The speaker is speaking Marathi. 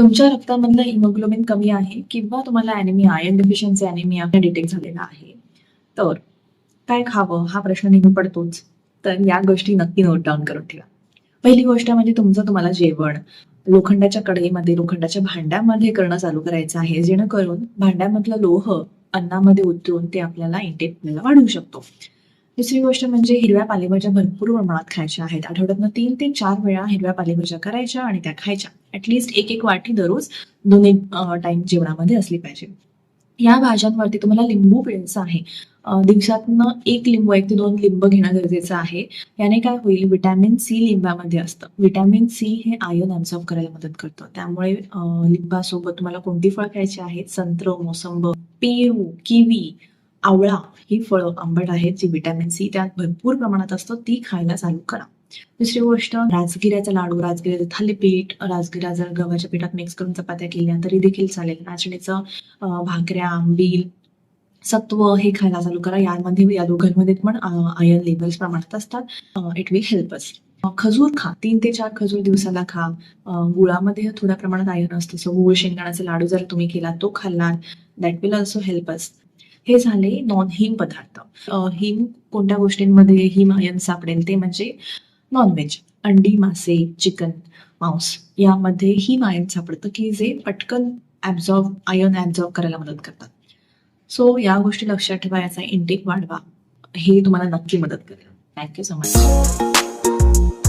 तुमच्या रक्तामधलं हिमोग्लोबिन कमी आहे किंवा तुम्हाला anaemia iron deficiency anaemia detect झालेला आहे. तर काय खावं? हा प्रश्न नेहमी पडतोच. तर या गोष्टी नक्की नोट डाऊन करून ठेवा. पहिली गोष्ट म्हणजे तुमचं तुम्हाला जेवण. लोखंडाच्या कढईमध्ये लोखंडाच्या भांड्यामध्ये करणं चालू करायचं आहे जेणेकरून भांड्यामधलं लोह अन्नामध्ये उतरून ते आपल्याला इंटेक आपल्याला वाढवू शकतो. दुसरी गोष्ट म्हणजे हिरव्या पालेभाज्या भरपूर प्रमाणात खायच्या आहेत. आठवड्यातनं तीन ते चार वेळा हिरव्या पालेभाज्या करायच्या आणि त्या खायच्या. ऍटलिस्ट एक एक वाटी दररोज दोन्ही टाइम जेवणामध्ये असली पाहिजे. या भाज्यांवरती तुम्हाला लिंबू पिळायचं आहे. दिवसातनं एक लिंबू एक ते दोन लिंब घेणं गरजेचं आहे. याने काय होईल? विटॅमिन सी लिंबामध्ये असतं. विटॅमिन सी हे आयन ॲब्झॉर्ब करायला मदत करतं. त्यामुळे लिंबासोबत तुम्हाला कोणती फळ खायची आहेत? संत्र मोसंब पेरू किवी आवळा ही फळं आंबट आहेत जी विटॅमिन सी त्यात भरपूर प्रमाणात असतो ती खायला चालू करा. दुसरी गोष्ट राजगिऱ्याचा लाडू राजगिऱ्याचं थालीपीठ राजगिरा जर गव्हाच्या पिठात मिक्स करून चपात्या केल्या तरी देखील चालेल. नाचणीचं भाकऱ्या आंबील सत्व हे खायला चालू करा. यामध्ये या दोघांमध्ये पण आयर्न लेवल्स प्रमाणात असतात. इट विल हेल्प अस खजूर खा. तीन ते चार खजूर दिवसाला खा. गुळामध्ये थोड्या प्रमाणात आयर्न असतं. सो गुळ शेंगदाण्याचा लाडू जर तुम्ही केला तो खाल्लात that will also help us हे झाले नॉन हिम पदार्थ. हिम कोणत्या गोष्टींमध्ये हिम आयन सापडेल ते म्हणजे नॉनव्हेज अंडी मासे चिकन मांस यामध्ये हिम आयन सापडतं की जे पटकन ॲब्झॉर्ब आयन ॲब्झॉर्ब करायला मदत करतात. सो या गोष्टी लक्षात ठेवा याचा इंटेक वाढवा. हे तुम्हाला नक्की मदत करेल. Thank you so much